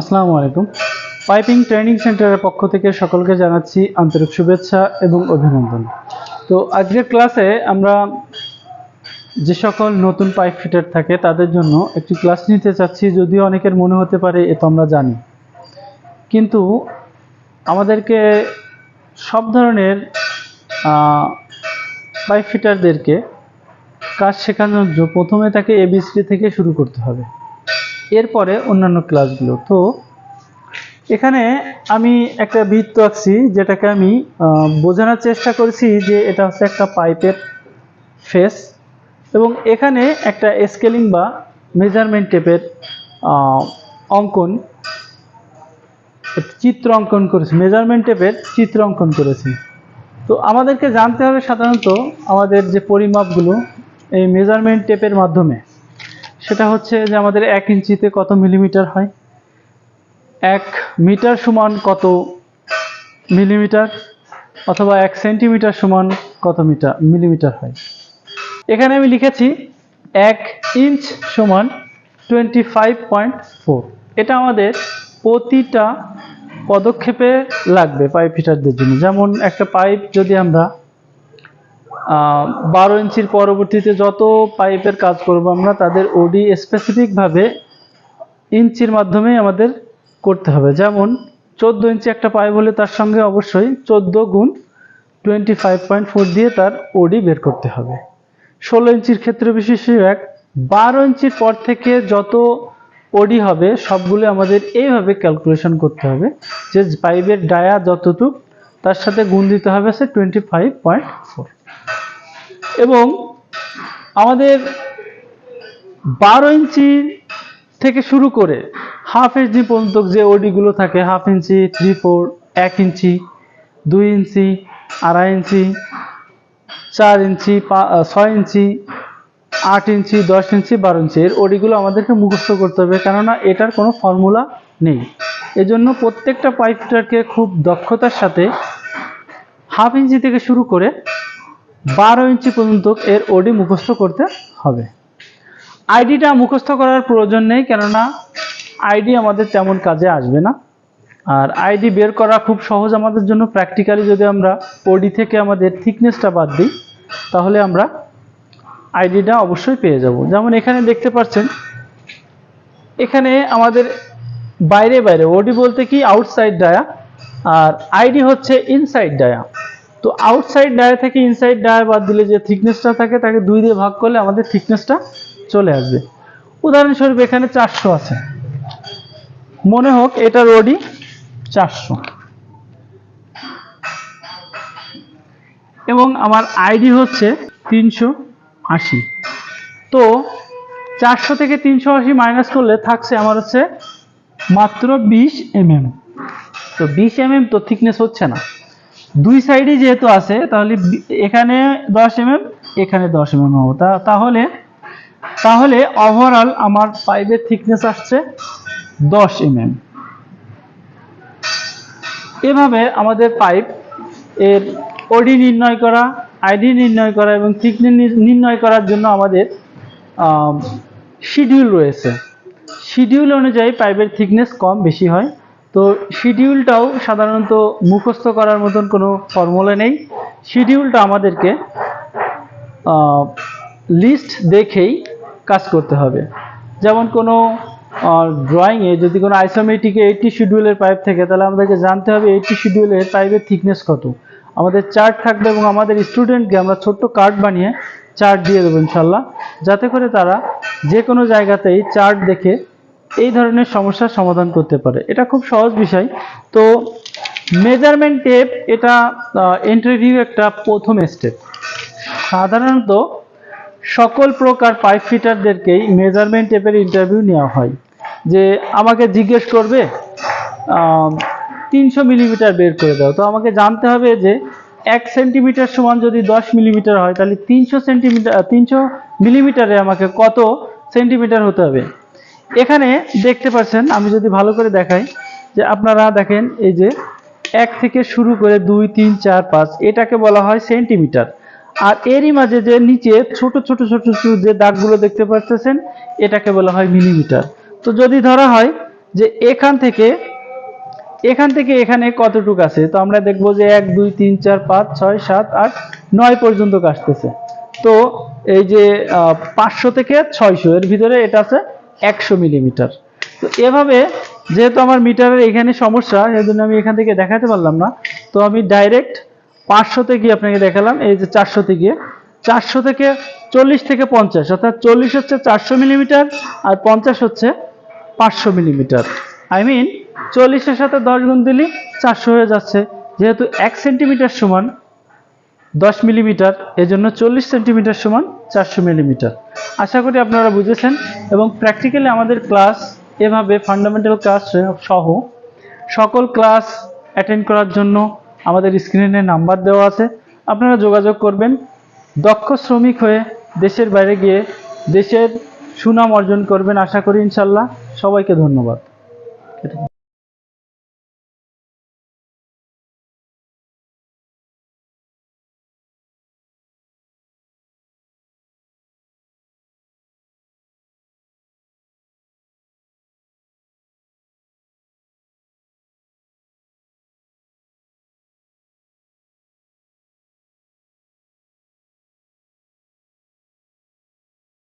আসসালামু আলাইকুম। Piping training সেন্টারের পক্ষ থেকে সকলকে জানাচ্ছি আন্তরিক শুভেচ্ছা এবং অভিনন্দন। তো আজকের ক্লাসে আমরা যে সকল নতুন পাইপ ফিটার থাকে তাদের জন্য একটি ক্লাস নিতে চাচ্ছি, যদিও অনেকের মনে হতে পারে এ তো আমরা জানি। কিন্তু আমাদেরকে সব ধরনের পাইপ ফিটারদেরকে কাজ শেখানোর জন্য প্রথমে তাকে এবিসি থেকে শুরু করতে হবে। এরপরে অন্যান্য ক্লাসগুলো তো এখানে আমি একটা বৃত্ত আঁকছি, যেটাকে আমি বোঝানোর চেষ্টা করেছি যে এটা হচ্ছে একটা পাইপের ফেস এবং এখানে একটা স্কেলিং বা মেজারমেন্ট টেপের অঙ্কন, চিত্র অঙ্কন করেছি মেজারমেন্ট টেপের চিত্র অঙ্কন করেছি। তো আমাদেরকে জানতে হবে সাধারণত আমাদের যে পরিমাপগুলো এই মেজারমেন্ট টেপের মাধ্যমে। সেটা হচ্ছে যে আমাদের এক ইঞ্চিতে কত মিলিমিটার হয়? এক মিটার সমান কত মিলিমিটার? অথবা এক সেন্টিমিটার সমান কত মিটার, মিলিমিটার হয়? এখানে আমি লিখেছি এক ইঞ্চ সমান টোয়েন্টি ফাইভ পয়েন্ট ফোর এটা আমাদের প্রতিটা পদক্ষেপে লাগবে পাইপ ফিটারদের জন্য। যেমন একটা পাইপ যদি আমরা বারো ইঞ্চির পরবর্তীতে যত পাইপের কাজ করব আমরা, তাদের ওডি স্পেসিফিকভাবে ইঞ্চির মাধ্যমে আমাদের করতে হবে। যেমন, চোদ্দ ইঞ্চি একটা পাইপ হলে তার সঙ্গে অবশ্যই চোদ্দ গুণ টোয়েন্টি ফাইভ পয়েন্ট ফোর দিয়ে তার ওডি বের করতে হবে। ষোলো ইঞ্চির ক্ষেত্রে বিশেষ এক, বারো ইঞ্চির পর থেকে যত ওডি হবে, সবগুলো আমাদের এইভাবে ক্যালকুলেশন করতে হবে যে পাইপের ডায়া যতটুক, তার সাথে গুণ দিতে হবে সে টোয়েন্টি ফাইভ পয়েন্ট ফোর এবং আমাদের বারো ইঞ্চি থেকে শুরু করে হাফ ইঞ্চি পর্যন্ত যে ওডিগুলো থাকে, হাফ ইঞ্চি থ্রি ফোর এক ইঞ্চি, দুই ইঞ্চি, আড়াই ইঞ্চি, চার ইঞ্চি ছয় ইঞ্চি, আট ইঞ্চি, দশ ইঞ্চি, বারো ইঞ্চি। এর ওডিগুলো আমাদেরকে মুখস্থ করতে হবে, কেননা এটার কোনো ফর্মুলা নেই। এজন্য প্রত্যেকটা পাইপটাকে খুব দক্ষতার সাথে হাফ ইঞ্চি থেকে শুরু করে বারো ইঞ্চি পর্যন্ত এর ওডি মুখস্থ করতে হবে। আইডিটা মুখস্থ করার প্রয়োজন নেই, কেননা আইডি আমাদের তেমন কাজে আসবে না। আর আইডি বের করা খুব সহজ আমাদের জন্য। প্র্যাকটিক্যালি যদি আমরা ওডি থেকে আমাদের থিকনেসটা বাদ দিই, তাহলে আমরা আইডিটা অবশ্যই পেয়ে যাব। যেমন এখানে দেখতে পাচ্ছেন, এখানে আমাদের বাইরে বাইরে ওডি বলতে কি আউটসাইড ডায়া আর আইডি হচ্ছে ইনসাইড ডায়া তো আউটসাইড ডায়া থেকে ইনসাইড ডায়া বাদ দিলে যে থিকনেসটা থাকে, তাকে দুই দিয়ে ভাগ করলে আমাদের থিকনেসটা চলে আসবে। উদাহরণস্বরূপ এখানে চারশো আছে। মনে হোক এটার ওডি চারশো। এবং আমার আইডি হচ্ছে তিনশো আশি। তো চারশো থেকে তিনশো আশি মাইনাস করলে থাকছে আমার হচ্ছে মাত্র বিশ এমএম। তো বিশ এমএম তো থিকনেস হচ্ছে না। দুই সাইডে যেহেতু আছে, তাহলে এখানে দশ এমএম এখানে দশ এমএম হবে। তাহলে তাহলে ওভারঅল আমার পাইপের থিকনেস আসছে দশ এমএম এভাবে আমাদের পাইপ এর ওডি নির্ণয় করা আইডি নির্ণয় করা এবং থিকনেস নির্ণয় করার জন্য আমাদের শিডিউল রয়েছে। শিডিউল অনুযায়ী পাইপের থিকনেস কম বেশি হয়। তো শিডিউলটাও সাধারণত মুখস্থ করার মতন কোনো ফর্মুলা নেই। শিডিউলটা আমাদেরকে লিস্ট দেখেই কাজ করতে হবে। যেমন কোনো ড্রয়িংয়ে যদি কোনো আইসোমেটিকে এইটটি শিডিউলের পাইপ থাকে, তাহলে আমাদেরকে জানতে হবে এইটটি শিডিউলের পাইপের থিকনেস কত। আমাদের চার্ট থাকবে এবং আমাদের স্টুডেন্টকে আমরা ছোট্ট কার্ড বানিয়ে চার্ট দিয়ে দেবো ইনশাল্লাহ। যাতে করে তারা যে কোনো জায়গাতেই চার্ট দেখে এই ধরনের সমস্যার সমাধান করতে পারে। এটা খুব সহজ বিষয়। তো মেজারমেন্ট টেপ এটা ইন্টারভিউ একটা প্রথম স্টেপ সাধারণত সকল প্রকার পাইপ ফিটারদেরকেই মেজারমেন্ট টেপের ইন্টারভিউ নেওয়া হয়। যে আমাকে জিজ্ঞেস করবে তিনশো মিলিমিটার বের করে দাও। তো আমাকে জানতে হবে যে এক সেন্টিমিটার সমান যদি দশ মিলিমিটার হয়, তাহলে তিনশো সেন্টিমিটার তিনশো মিলিমিটারে আমাকে কত সেন্টিমিটার হতে হবে? এখানে দেখতে পাচ্ছেন, আমি যদি ভালো করে দেখাই, যে আপনারা দেখেন এই যে এক থেকে শুরু করে দুই, তিন, চার, পাঁচ, এটাকে বলা হয় সেন্টিমিটার। আর এরই মাঝে যে নিচে ছোট ছোট ছোট যে দাগগুলো দেখতে পাচ্ছেন, এটাকে বলা হয় মিলিমিটার। তো যদি ধরা হয় যে এখান থেকে এখান থেকে এখানে কতটুকু আছে, তো আমরা দেখব যে এক, দুই, তিন, চার, পাঁচ, ছয়, সাত, আট, নয় পর্যন্ত আসতেছে তো এই যে পাঁচশো থেকে ছয়শো, এর ভিতরে এটা আছে একশো মিলিমিটার। তো এভাবে যেহেতু আমার মিটারের এখানে সমস্যা সেই জন্য আমি এখান থেকে দেখাতে পারলাম না, তো আমি ডাইরেক্ট পাঁচশোতে গিয়ে আপনাকে দেখালাম, এই যে চারশোতে গিয়ে। চারশো থেকে চল্লিশ থেকে পঞ্চাশ, অর্থাৎ চল্লিশ হচ্ছে চারশো মিলিমিটার আর পঞ্চাশ হচ্ছে পাঁচশো মিলিমিটার। আই মিন চল্লিশের সাথে দশ গুণ দিলে চারশো হয়ে যাচ্ছে, যেহেতু এক সেন্টিমিটার সমান দশ মিলিমিটার, এজন্য চল্লিশ সেন্টিমিটার সমান চারশো মিলিমিটার। আশা করি আপনারা বুঝেছেন এবং প্র্যাকটিক্যালি আমাদের ক্লাস এভাবে ফান্ডামেন্টাল ক্লাস সহ সকল ক্লাস অ্যাটেন্ড করার জন্য আমাদের স্ক্রিনে নাম্বার দেওয়া আছে। আপনারা যোগাযোগ করবেন। দক্ষ শ্রমিক হয়ে দেশের বাইরে গিয়ে দেশের সুনাম অর্জন করবেন আশা করি ইনশাল্লাহ সবাইকে ধন্যবাদ।